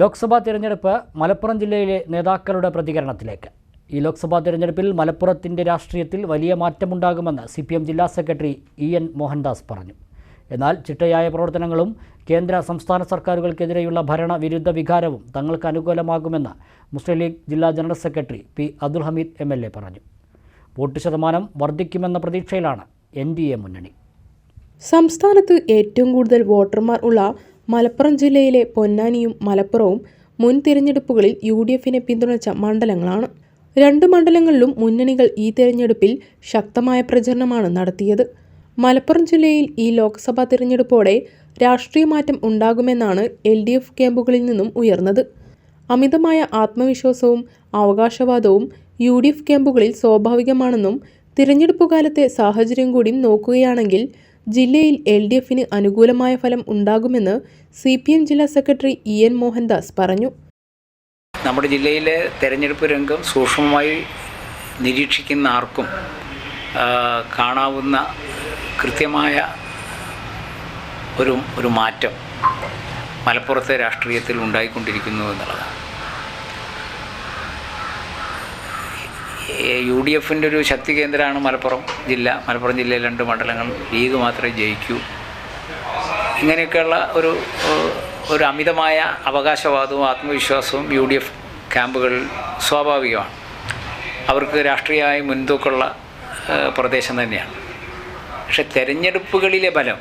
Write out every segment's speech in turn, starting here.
ലോക്സഭാ തിരഞ്ഞെടുപ്പ് മലപ്പുറം ജില്ലയിലെ നേതാക്കളുടെ പ്രതികരണത്തിലേക്ക്. ഈ ലോക്സഭാ തിരഞ്ഞെടുപ്പിൽ മലപ്പുറത്തിന്റെ രാഷ്ട്രീയത്തിൽ വലിയ മാറ്റമുണ്ടാകുമെന്ന് സി പി എം ജില്ലാ സെക്രട്ടറി ഇ എൻ മോഹൻദാസ് പറഞ്ഞു. എന്നാൽ ചിട്ടയായ പ്രവർത്തനങ്ങളും കേന്ദ്ര സംസ്ഥാന സർക്കാരുകൾക്കെതിരെയുള്ള ഭരണവിരുദ്ധ വികാരവും തങ്ങൾക്ക് അനുകൂലമാകുമെന്ന് മുസ്ലിം ലീഗ് ജില്ലാ general secretary P Abdul Hameed M L A പറഞ്ഞു. വോട്ട് ശതമാനം വർദ്ധിക്കുമെന്ന പ്രതീക്ഷയിലാണ് എൻ ഡി എ മുന്നണി. സംസ്ഥാനത്ത് ഏറ്റവും കൂടുതൽ വോട്ടർമാർ ഉള്ള മലപ്പുറം ജില്ലയിലെ പൊന്നാനിയും മലപ്പുറവും മുൻ തിരഞ്ഞെടുപ്പുകളിൽ യു ഡി എഫിനെ പിന്തുണച്ച മണ്ഡലങ്ങളാണ്. രണ്ട് മണ്ഡലങ്ങളിലും മുന്നണികൾ ഈ തിരഞ്ഞെടുപ്പിൽ ശക്തമായ പ്രചരണമാണ് നടത്തിയത്. മലപ്പുറം ജില്ലയിൽ ഈ ലോക്സഭാ തിരഞ്ഞെടുപ്പോടെ രാഷ്ട്രീയ മാറ്റം ഉണ്ടാകുമെന്നാണ് എൽ ഡി എഫ് ക്യാമ്പുകളിൽ നിന്നും ഉയർന്നത്. അമിതമായ ആത്മവിശ്വാസവും അവകാശവാദവും യു ഡി എഫ് ക്യാമ്പുകളിൽ സ്വാഭാവികമാണെന്നും തിരഞ്ഞെടുപ്പ് കാലത്തെ സാഹചര്യം കൂടി നോക്കുകയാണെങ്കിൽ ജില്ലയിൽ എൽ ഡി എഫിന് അനുകൂലമായ ഫലം ഉണ്ടാകുമെന്ന് സി പി എം ജില്ലാ സെക്രട്ടറി ഇ എൻ മോഹൻദാസ് പറഞ്ഞു. നമ്മുടെ ജില്ലയിലെ തെരഞ്ഞെടുപ്പ് രംഗം സൂക്ഷ്മമായി നിരീക്ഷിക്കുന്ന ആർക്കും കാണാവുന്ന കൃത്യമായ ഒരു ഒരു മാറ്റം മലപ്പുറത്തെ രാഷ്ട്രീയത്തിൽ ഉണ്ടായിക്കൊണ്ടിരിക്കുന്നു എന്നുള്ളതാണ്. യു ഡി എഫിന്റെ ഒരു ശക്തി കേന്ദ്രമാണ് മലപ്പുറം ജില്ല. മലപ്പുറം ജില്ലയിൽ രണ്ട് മണ്ഡലങ്ങൾ ലീഗ് മാത്രമേ ജയിക്കൂ. ഇങ്ങനെയൊക്കെയുള്ള ഒരു ഒരു അമിതമായ അവകാശവാദവും ആത്മവിശ്വാസവും യു ഡി എഫ് ക്യാമ്പുകളിൽ സ്വാഭാവികമാണ്. അവർക്ക് രാഷ്ട്രീയമായി മുൻതൂക്കമുള്ള പ്രദേശം തന്നെയാണ്. പക്ഷെ തെരഞ്ഞെടുപ്പുകളിലെ ബലം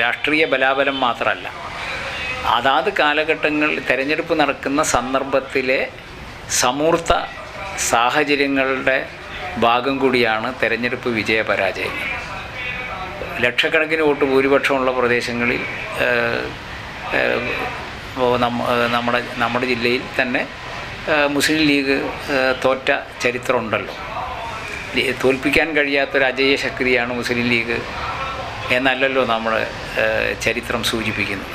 രാഷ്ട്രീയ ബലാബലം മാത്രമല്ല. അതാത് കാലഘട്ടങ്ങളിൽ തിരഞ്ഞെടുപ്പ് നടക്കുന്ന സന്ദർഭത്തിലെ സമൂർത്ത സാഹചര്യങ്ങളുടെ ഭാഗം കൂടിയാണ് തെരഞ്ഞെടുപ്പ് വിജയപരാജയങ്ങൾ ലക്ഷക്കണക്കിന് വോട്ട് ഭൂരിപക്ഷമുള്ള പ്രദേശങ്ങളിൽ നമ്മുടെ നമ്മുടെ ജില്ലയിൽ തന്നെ മുസ്ലിം ലീഗ് തോറ്റ ചരിത്രമുണ്ടല്ലോ. തോൽപ്പിക്കാൻ കഴിയാത്തൊരു അജയ ശക്തിയാണ് മുസ്ലിം ലീഗ് എന്നല്ലല്ലോ നമ്മുടെ ചരിത്രം സൂചിപ്പിക്കുന്നത്.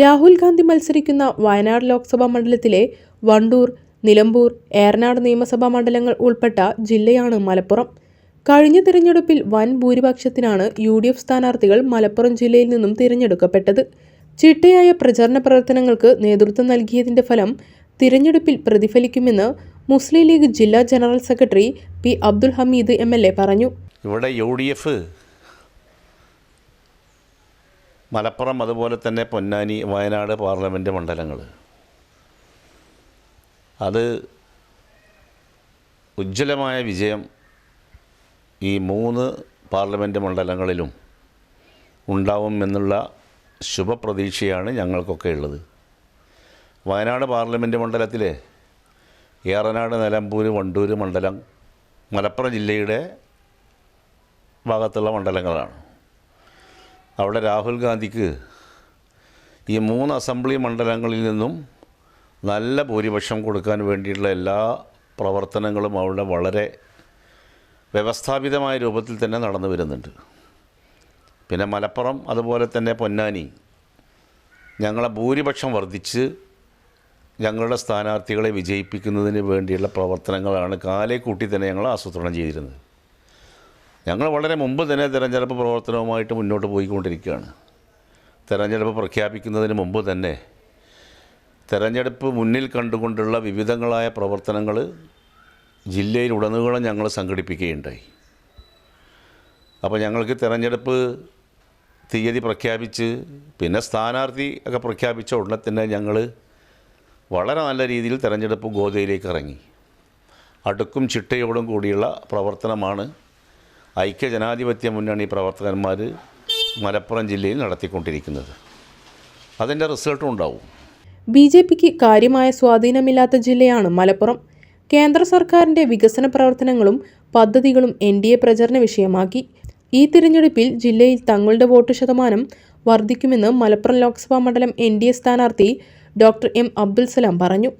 രാഹുൽ ഗാന്ധി മത്സരിക്കുന്ന വയനാട് ലോക്സഭാ മണ്ഡലത്തിലെ വണ്ടൂർ നിലമ്പൂർ ഏറനാട് നിയമസഭാ മണ്ഡലങ്ങൾ ഉൾപ്പെട്ട ജില്ലയാണ് മലപ്പുറം. കഴിഞ്ഞ തിരഞ്ഞെടുപ്പിൽ വൻ ഭൂരിപക്ഷത്തിനാണ് യു ഡി എഫ് സ്ഥാനാർത്ഥികൾ മലപ്പുറം ജില്ലയിൽ നിന്നും തിരഞ്ഞെടുക്കപ്പെട്ടത്. ചിട്ടയായ പ്രചാരണ പ്രവർത്തനങ്ങൾക്ക് നേതൃത്വം നൽകിയതിന്റെ ഫലം തിരഞ്ഞെടുപ്പിൽ പ്രതിഫലിക്കുമെന്ന് മുസ്ലിം ലീഗ് ജില്ലാ general secretary P Abdul Hameed M L A പറഞ്ഞു. ഇവിടെ യു ഡി എഫ് മലപ്പുറം അതുപോലെ തന്നെ പൊന്നാനി വയനാട് പാർലമെന്റ് മണ്ഡലങ്ങൾ അത് ഉജ്ജ്വലമായ വിജയം ഈ മൂന്ന് പാർലമെന്റ് മണ്ഡലങ്ങളിലും ഉണ്ടാവും എന്നുള്ള ശുഭപ്രതീക്ഷയാണ് ഞങ്ങൾക്കൊക്കെ ഉള്ളത്. വയനാട് പാർലമെന്റ് മണ്ഡലത്തിലെ ഏറനാട് നിലമ്പൂർ വണ്ടൂർ മണ്ഡലം മലപ്പുറം ജില്ലയുടെ ഭാഗത്തുള്ള മണ്ഡലങ്ങളാണ്. അവിടെ രാഹുൽ ഗാന്ധിക്ക് ഈ മൂന്ന് അസംബ്ലി മണ്ഡലങ്ങളിൽ നിന്നും നല്ല ഭൂരിപക്ഷം കൊടുക്കാൻ വേണ്ടിയിട്ടുള്ള എല്ലാ പ്രവർത്തനങ്ങളും അവിടെ വളരെ വ്യവസ്ഥാപിതമായ രൂപത്തിൽ തന്നെ നടന്നു വരുന്നുണ്ട്. പിന്നെ മലപ്പുറം അതുപോലെ തന്നെ പൊന്നാനി ഞങ്ങളെ ഭൂരിപക്ഷം വർദ്ധിച്ച് ഞങ്ങളുടെ സ്ഥാനാർത്ഥികളെ വിജയിപ്പിക്കുന്നതിന് വേണ്ടിയുള്ള പ്രവർത്തനങ്ങളാണ് കാലേ കൂട്ടി തന്നെ ഞങ്ങൾ ആസൂത്രണം ചെയ്തിരുന്നത്. ഞങ്ങൾ വളരെ മുമ്പ് തന്നെ തിരഞ്ഞെടുപ്പ് പ്രവർത്തനവുമായിട്ട് മുന്നോട്ട് പോയിക്കൊണ്ടിരിക്കുകയാണ്. തിരഞ്ഞെടുപ്പ് പ്രഖ്യാപിക്കുന്നതിന് മുമ്പ് തന്നെ തിരഞ്ഞെടുപ്പ് മുന്നിൽ കണ്ടുകൊണ്ടുള്ള വിവിധങ്ങളായ പ്രവർത്തനങ്ങൾ ജില്ലയിലുടനീളം ഞങ്ങൾ സംഘടിപ്പിക്കുകയുണ്ടായി. അപ്പോൾ ഞങ്ങൾക്ക് തിരഞ്ഞെടുപ്പ് തീയതി പ്രഖ്യാപിച്ച് പിന്നെ സ്ഥാനാർത്ഥി ഒക്കെ പ്രഖ്യാപിച്ച ഉടനെ തന്നെ ഞങ്ങൾ വളരെ നല്ല രീതിയിൽ തിരഞ്ഞെടുപ്പ് ഗോതയിലേക്ക് ഇറങ്ങി. അടുക്കും ചിട്ടയോടും കൂടിയുള്ള പ്രവർത്തനമാണ്. ഐക്യ ജനാധിപത്യ മുന്നണി പ്രവർത്തകന്മാർ മലപ്പുറം ജില്ലയിൽ നടത്തിക്കൊണ്ടിരിക്കുന്നത്. അതിന്റെ റിസൾട്ടും ഉണ്ടാവും. ബി ജെ പിക്ക് കാര്യമായ സ്വാധീനമില്ലാത്ത ജില്ലയാണ് മലപ്പുറം. കേന്ദ്ര സർക്കാരിന്റെ വികസന പ്രവർത്തനങ്ങളും പദ്ധതികളും എൻ ഡി എ പ്രചരണ വിഷയമാക്കി. ഈ തിരഞ്ഞെടുപ്പിൽ ജില്ലയിൽ തങ്ങളുടെ വോട്ട് ശതമാനം വർദ്ധിക്കുമെന്ന് മലപ്പുറം ലോക്സഭാ മണ്ഡലം എൻ ഡി എ സ്ഥാനാർത്ഥി ഡോക്ടർ എം. അബ്ദുൽ സലാം പറഞ്ഞു.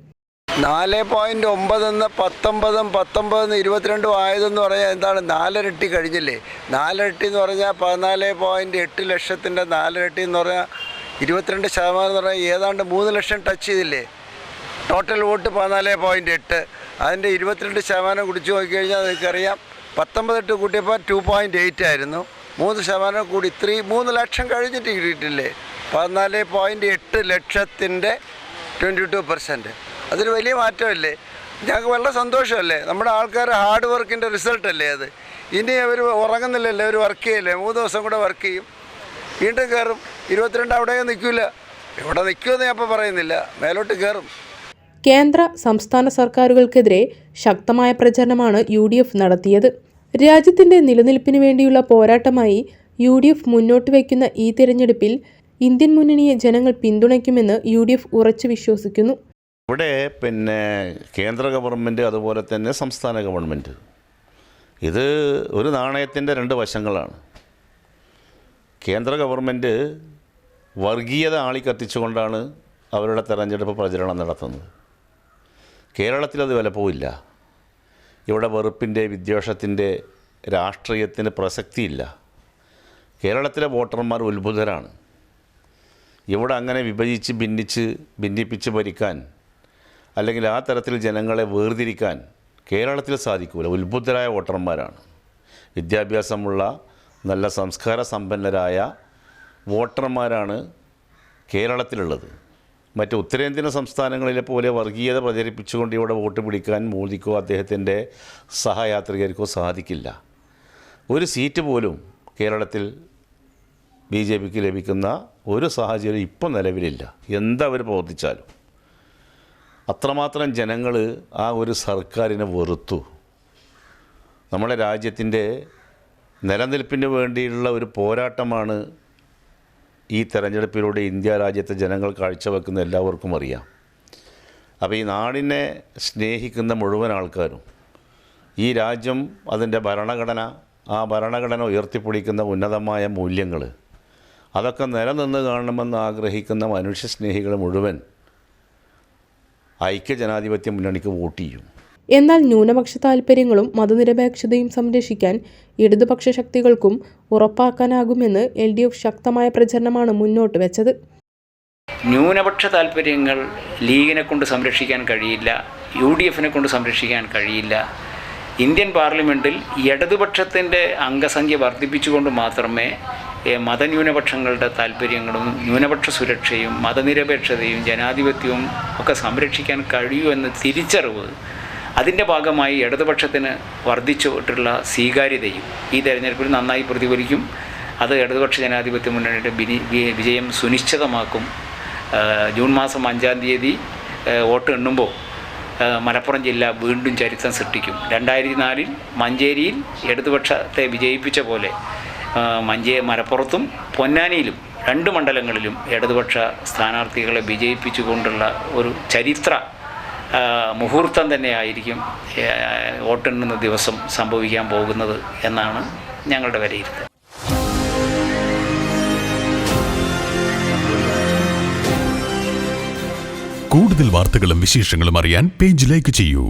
നാല് പോയിന്റ് ഒമ്പതെന്ന് പത്തൊമ്പതും പത്തൊമ്പതെന്ന് ഇരുപത്തിരണ്ടും ആയതെന്ന് പറഞ്ഞാൽ എന്താണ്? നാലരട്ടി കഴിഞ്ഞില്ലേ? നാലരട്ടി എന്ന് പറഞ്ഞാൽ പതിനാല് പോയിന്റ് എട്ട് ലക്ഷത്തിന്റെ നാലരട്ടി എന്ന് പറഞ്ഞാൽ ഇരുപത്തിരണ്ട് ശതമാനം എന്ന് പറഞ്ഞാൽ ഏതാണ്ട് മൂന്ന് ലക്ഷം ടച്ച് ചെയ്തില്ലേ? ടോട്ടൽ വോട്ട് പതിനാല് പോയിന്റ് എട്ട്. അതിന്റെ ഇരുപത്തിരണ്ട് ശതമാനം കുടിച്ചു നോക്കിക്കഴിഞ്ഞാൽ നിങ്ങൾക്കറിയാം പത്തൊമ്പതെട്ട് കൂട്ടിയപ്പോൾ ടു പോയിന്റ് എയ്റ്റ് ആയിരുന്നു. മൂന്ന് ശതമാനം കൂടി ത്രീ മൂന്ന് ലക്ഷം കഴിഞ്ഞിട്ട് കിട്ടിയിട്ടില്ലേ? പതിനാല് പോയിന്റ് എട്ട് ലക്ഷത്തിന്റെ ട്വന്റി ടു പെർസെന്റ് അതൊരു വലിയ മാറ്റമല്ലേ? ഞങ്ങൾക്ക് വളരെ സന്തോഷമല്ലേ? നമ്മുടെ ആൾക്കാർ ഹാർഡ് വർക്കിന്റെ റിസൾട്ടല്ലേ അത്? ഇനി അവർ ഉറങ്ങുന്നില്ലല്ലേ? അവർ വർക്ക് ചെയ്യല്ലേ? മൂന്ന് ദിവസം കൂടെ വർക്ക് ചെയ്യും. വീണ്ടും കയറും ഇരുപത്തിരണ്ട് അവിടെ നിൽക്കില്ല. ഇവിടെ നിൽക്കുമെന്ന് ഞാൻ ഇപ്പോൾ പറയുന്നില്ല. മേലോട്ട് കയറും കേന്ദ്ര സംസ്ഥാന സർക്കാരുകൾക്കെതിരെ ശക്തമായ പ്രചരണമാണ് യു ഡി എഫ് നടത്തിയത്. രാജ്യത്തിന്റെ നിലനിൽപ്പിന് വേണ്ടിയുള്ള പോരാട്ടമായി യു ഡി എഫ് മുന്നോട്ട് വയ്ക്കുന്ന ഈ തിരഞ്ഞെടുപ്പിൽ ഇന്ത്യൻ മുന്നണിയെ ജനങ്ങൾ പിന്തുണയ്ക്കുമെന്ന് യു ഡി എഫ് ഉറച്ചു വിശ്വസിക്കുന്നു. ഇവിടെ പിന്നെ കേന്ദ്ര ഗവൺമെന്റ് അതുപോലെ തന്നെ സംസ്ഥാന ഗവൺമെന്റ് ഇത് ഒരു നാണയത്തിന്റെ രണ്ട് വശങ്ങളാണ്. കേന്ദ്ര ഗവൺമെന്റ് വർഗീയത ആളിക്കത്തിച്ചുകൊണ്ടാണ് അവരുടെ തെരഞ്ഞെടുപ്പ് പ്രചരണം നടത്തുന്നത്. കേരളത്തിലത് വിലപ്പോവില്ല ഇവിടെ വെറുപ്പിന്റെ വിദ്വേഷത്തിന്റെ രാഷ്ട്രീയത്തിന് പ്രസക്തിയില്ല. കേരളത്തിലെ വോട്ടർമാർ ഉത്ഭുതരാണ് ഇവിടെ അങ്ങനെ വിഭജിച്ച് ഭിന്നിച്ച് ഭിന്നിപ്പിച്ച് ഭരിക്കാൻ അല്ലെങ്കിൽ ആ തരത്തിൽ ജനങ്ങളെ വേർതിരിക്കാൻ കേരളത്തിൽ സാധിക്കില്ല ഉത്ഭുതരായ വോട്ടർമാരാണ്. വിദ്യാഭ്യാസമുള്ള നല്ല സംസ്കാര സമ്പന്നരായ വോട്ടർമാരാണ് കേരളത്തിലുള്ളത്. മറ്റ് ഉത്തരേന്ത്യൻ സംസ്ഥാനങ്ങളിലെ പോലെ വർഗീയത പ്രചരിപ്പിച്ചുകൊണ്ട് ഇവിടെ വോട്ട് പിടിക്കാൻ മോദിക്കോ അദ്ദേഹത്തിന്റെ സഹയാത്രികർക്കോ സാധിക്കില്ല. ഒരു സീറ്റ് പോലും കേരളത്തിൽ ബി ജെ പിക്ക് ലഭിക്കുന്ന ഒരു സാഹചര്യം ഇപ്പം നിലവിലില്ല. എന്തവർ പ്രവർത്തിച്ചാലും. അത്രമാത്രം ജനങ്ങൾ ആ ഒരു സർക്കാരിനെ വെറുത്തു. നമ്മുടെ രാജ്യത്തിന്റെ നിലനിൽപ്പിന് വേണ്ടിയുള്ള ഒരു പോരാട്ടമാണ് ഈ തെരഞ്ഞെടുപ്പിലൂടെ ഇന്ത്യ രാജ്യത്തെ ജനങ്ങൾ കാഴ്ചവെക്കുന്ന എല്ലാവർക്കും അറിയാം. അപ്പോൾ ഈ നാടിനെ സ്നേഹിക്കുന്ന മുഴുവൻ ആൾക്കാരും ഈ രാജ്യം അതിന്റെ ഭരണഘടന ആ ഭരണഘടന ഉയർത്തിപ്പിടിക്കുന്ന ഉന്നതമായ മൂല്യങ്ങൾ അതൊക്കെ നിലനിന്ന് കാണണമെന്ന് ആഗ്രഹിക്കുന്ന മനുഷ്യസ്നേഹികൾ മുഴുവൻ ഐക്യജനാധിപത്യ മുന്നണിക്ക് വോട്ട് ചെയ്യും. എന്നാൽ ന്യൂനപക്ഷ താൽപ്പര്യങ്ങളും മതനിരപേക്ഷതയും സംരക്ഷിക്കാൻ ഇടതുപക്ഷ ശക്തികൾക്കും ഉറപ്പാക്കാനാകുമെന്ന് എൽ ഡി എഫ് ശക്തമായ പ്രചരണമാണ് മുന്നോട്ട് വെച്ചത്. ന്യൂനപക്ഷ താല്പര്യങ്ങൾ ലീഗിനെ കൊണ്ട് സംരക്ഷിക്കാൻ കഴിയില്ല യു ഡി എഫിനെ കൊണ്ട് സംരക്ഷിക്കാൻ കഴിയില്ല. ഇന്ത്യൻ പാർലമെന്റിൽ ഇടതുപക്ഷത്തിന്റെ അംഗസംഖ്യ വർദ്ധിപ്പിച്ചുകൊണ്ട് മാത്രമേ മതന്യൂനപക്ഷങ്ങളുടെ താല്പര്യങ്ങളും ന്യൂനപക്ഷ സുരക്ഷയും മതനിരപേക്ഷതയും ജനാധിപത്യവും ഒക്കെ സംരക്ഷിക്കാൻ കഴിയൂ എന്ന തിരിച്ചറിവ് അതിന്റെ ഭാഗമായി ഇടതുപക്ഷത്തിന് വർദ്ധിച്ചിട്ടുള്ള സ്വീകാര്യതയും ഈ തെരഞ്ഞെടുപ്പിൽ നന്നായി പ്രതിഫലിക്കും. അത് ഇടതുപക്ഷ ജനാധിപത്യ മുന്നണിയുടെ വിജയം സുനിശ്ചിതമാക്കും. ജൂൺ മാസം അഞ്ചാം തീയതി വോട്ട് എണ്ണുമ്പോൾ മലപ്പുറം ജില്ല വീണ്ടും ചരിത്രം സൃഷ്ടിക്കും. രണ്ടായിരത്തി നാലിൽ മഞ്ചേരിയിൽ ഇടതുപക്ഷത്തെ വിജയിപ്പിച്ച പോലെ മഞ്ചേ മലപ്പുറത്തും പൊന്നാനിയിലും രണ്ട് മണ്ഡലങ്ങളിലും ഇടതുപക്ഷ സ്ഥാനാർത്ഥികളെ വിജയിപ്പിച്ചുകൊണ്ടുള്ള ഒരു ചരിത്ര മുഹൂർത്തം തന്നെയായിരിക്കും വോട്ടെണ്ണുന്ന ദിവസം സംഭവിക്കാൻ പോകുന്നത് എന്നാണ് ഞങ്ങളുടെ വിലയിരുത്തൽ. കൂടുതൽ വാർത്തകളും വിശേഷങ്ങളും അറിയാൻ പേജ് ലൈക്ക് ചെയ്യൂ.